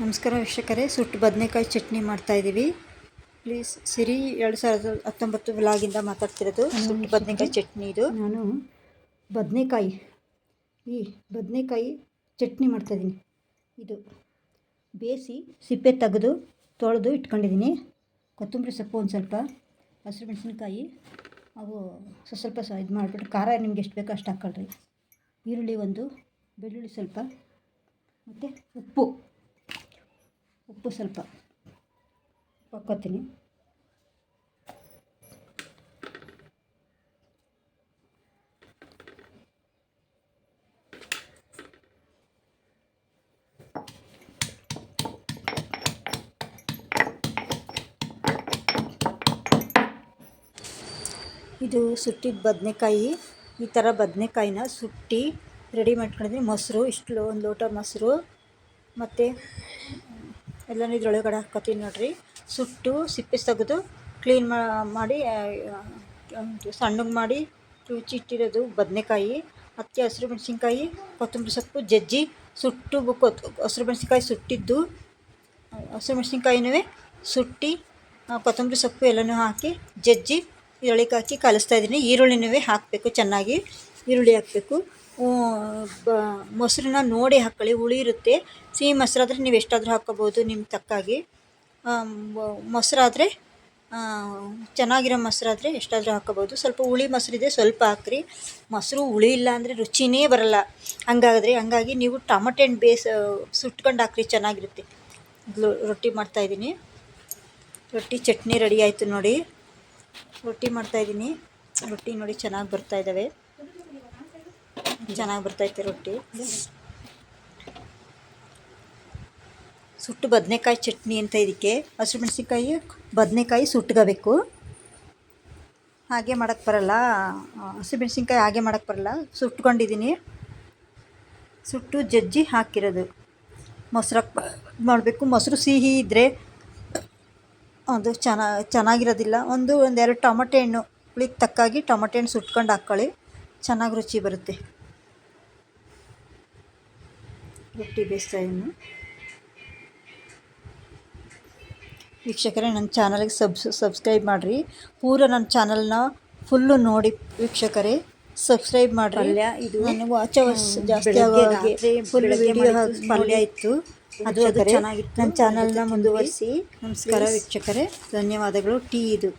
ನಮಸ್ಕಾರ ವೀಕ್ಷಕರೇ ಸುಟ್ಟು ಬದನೆಕಾಯಿ ಚಟ್ನಿ ಮಾಡ್ತಾಯಿದ್ದೀವಿ ಪ್ಲೀಸ್ ಸಿರಿ ಎರಡು ಸಾವಿರದ ಹತ್ತೊಂಬತ್ತು ವ್ಲಾಗಿಂದ ಮಾತಾಡ್ತಿರೋದು ಸುಟ್ಟು ಬದನೆಕಾಯಿ ಚಟ್ನಿ ಇದು. ನಾನು ಬದನೆಕಾಯಿ ಈ ಬದನೆಕಾಯಿ ಚಟ್ನಿ ಮಾಡ್ತಾಯಿದ್ದೀನಿ ಇದು ಬೇಯಿಸಿ ಸಿಪ್ಪೆ ತೆಗೆದು ತೊಳೆದು ಇಟ್ಕೊಂಡಿದ್ದೀನಿ. ಕೊತ್ತಂಬರಿ ಸೊಪ್ಪು ಒಂದು ಸ್ವಲ್ಪ ಹಸಿರು ಮೆಣಸಿನ್ಕಾಯಿ ಅವು ಸ್ವಲ್ಪ ಸ್ವಲ್ಪ ಸ ಇದು ಮಾಡಿಬಿಟ್ಟು ಖಾರ ನಿಮ್ಗೆ ಎಷ್ಟು ಬೇಕೋ ಅಷ್ಟು ಹಾಕ್ಕೊಳ್ರಿ. ಈರುಳ್ಳಿ ಒಂದು ಬೆಳ್ಳುಳ್ಳಿ ಸ್ವಲ್ಪ ಮತ್ತು ಉಪ್ಪು. ಉಪ್ಪು ಸ್ವಲ್ಪ ಹಾಕ್ಕೋತೀನಿ. ಇದು ಸುಟ್ಟಿದ ಬದನೆಕಾಯಿ, ಈ ಥರ ಬದನೆಕಾಯಿನ ಸುಟ್ಟಿ ರೆಡಿ ಮಾಡ್ಕೊಂಡಿದ್ದೀನಿ. ಮೊಸರು, ಇಷ್ಟು ಒಂದು ಲೋಟ ಮೊಸರು. ಮತ್ತು ಎಲ್ಲನೂ ಇದ್ರೊಳಗಡೆ ಹಾಕ್ಕೊತೀನಿ ನೋಡಿರಿ. ಸುಟ್ಟು ಸಿಪ್ಪೆ ತೆಗೆದು ಕ್ಲೀನ್ ಮಾಡಿ ಸಣ್ಣಗೆ ಮಾಡಿ ಇಟ್ಟಿರೋದು ಬದನೆಕಾಯಿ, ಅಕ್ಕಿ, ಹಸಿರು ಮೆಣಸಿನ್ಕಾಯಿ, ಕೊತ್ತಂಬರಿ ಸೊಪ್ಪು, ಜಜ್ಜಿ, ಸುಟ್ಟು ಕೊತ್, ಹಸಿರು ಮೆಣಸಿನ್ಕಾಯಿ ಸುಟ್ಟಿದ್ದು, ಹಸಿರು ಮೆಣಸಿನ್ಕಾಯಿನೂ ಸುಟ್ಟಿ ಕೊತ್ತಂಬರಿ ಸೊಪ್ಪು ಎಲ್ಲನೂ ಹಾಕಿ ಜಜ್ಜಿ ಈರುಳ್ಳಿಗೆ ಹಾಕಿ ಕಲಿಸ್ತಾ ಇದ್ದೀನಿ ಈರುಳ್ಳಿನೂ ಹಾಕಬೇಕು ಚೆನ್ನಾಗಿ, ಈರುಳ್ಳಿ ಹಾಕಬೇಕು. ಮೊಸರನ್ನ ನೋಡಿ ಹಾಕ್ಕೊಳ್ಳಿ ಹುಳಿ ಇರುತ್ತೆ. ಸಿಹಿ ಮೊಸರಾದರೆ ನೀವು ಎಷ್ಟಾದರೂ ಹಾಕ್ಕೋಬೋದು ನಿಮ್ಮ ತಕ್ಕಾಗಿ. ಮೊಸರಾದರೆ ಚೆನ್ನಾಗಿರೋ ಮೊಸರಾದರೆ ಎಷ್ಟಾದರೂ ಹಾಕ್ಕೋಬೋದು. ಸ್ವಲ್ಪ ಹುಳಿ ಮೊಸರಿದೆ ಸ್ವಲ್ಪ ಹಾಕ್ರಿ. ಮೊಸರು ಹುಳಿ ಇಲ್ಲ ಅಂದರೆ ರುಚಿನೇ ಬರಲ್ಲ. ಹಂಗಾದ್ರೆ, ಹಂಗಾಗಿ ನೀವು ಟಮಟೆ ಹಣ್ಣು ಬೇಸ್, ಸುಟ್ಕೊಂಡು ಹಾಕ್ರಿ, ಚೆನ್ನಾಗಿರುತ್ತೆ. ರೊಟ್ಟಿ ಮಾಡ್ತಾಯಿದ್ದೀನಿ ರೊಟ್ಟಿ ಚಟ್ನಿ ರೆಡಿ ಆಯಿತು ನೋಡಿ. ರೊಟ್ಟಿ ಮಾಡ್ತಾಯಿದ್ದೀನಿ ರೊಟ್ಟಿ ನೋಡಿ ಚೆನ್ನಾಗಿ ಬರ್ತಾ ಇದ್ದಾವೆ. ಚೆನ್ನಾಗಿ ಬರ್ತೈತೆ ರೊಟ್ಟಿ. ಸುಟ್ಟು ಬದನೆಕಾಯಿ ಚಟ್ನಿ ಅಂತ ಇದಕ್ಕೆ ಹಸಿರು ಮೆಣಸಿನಕಾಯಿ, ಬದನೆಕಾಯಿ ಸುಟ್ಕೋಬೇಕು. ಹಾಗೆ ಮಾಡೋಕ್ಕೆ ಬರಲ್ಲ. ಹಸಿರು ಮೆಣಸಿನ್ಕಾಯಿ ಹಾಗೆ ಮಾಡೋಕ್ಕೆ ಬರಲ್ಲ. ಸುಟ್ಕೊಂಡಿದ್ದೀನಿ ಸುಟ್ಟು ಜಜ್ಜಿ ಹಾಕಿರೋದು. ಮೊಸರಕ್ಕೆ ಮಾಡಬೇಕು. ಮೊಸರು ಸಿಹಿ ಇದ್ದರೆ ಅದು ಚೆನ್ನ, ಚೆನ್ನಾಗಿರೋದಿಲ್ಲ. ಒಂದು, ಒಂದೆರಡು ಟೊಮಟೆ ಹಣ್ಣು ಹುಳಿಗೆ ತಕ್ಕಾಗಿ ಟೊಮಟೆ ಹಣ್ಣು ಸುಟ್ಕೊಂಡು ಹಾಕ್ಕೊಳ್ಳಿ ಚೆನ್ನಾಗಿ ರುಚಿ ಬರುತ್ತೆ. ರೊಟ್ಟಿ ಬೇಯಿಸ್ತಾ ಇದ್ದೀನಿ. ವೀಕ್ಷಕರೇ ನನ್ನ ಚಾನಲ್ಗೆ ಸಬ್ಸ್ ಸಬ್ಸ್ಕ್ರೈಬ್ ಮಾಡಿರಿ. ಪೂರ ನನ್ನ ಚಾನಲ್ನ ಫುಲ್ಲು ನೋಡಿ ವೀಕ್ಷಕರೇ ಸಬ್ಸ್ಕ್ರೈಬ್ ಮಾಡಿರಿ. ಪಲ್ಯ ಇದು. ನನಗೆ ವಾಚ್ ಅವರ್ಸ್ ಜಾಸ್ತಿ ಬೆಳಗ್ಗೆ ಫುಲ್ ವಿಡಿಯೋ ಪಲ್ಯ ಇತ್ತು. ಅದು ಅದು ಚೆನ್ನಾಗಿತ್ತು. ನನ್ನ ಚಾನಲ್ನ ಮುಂದುವರಿಸಿ. ನಮಸ್ಕಾರ ವೀಕ್ಷಕರೇ. ಧನ್ಯವಾದಗಳು. ಟೀ ಇದು.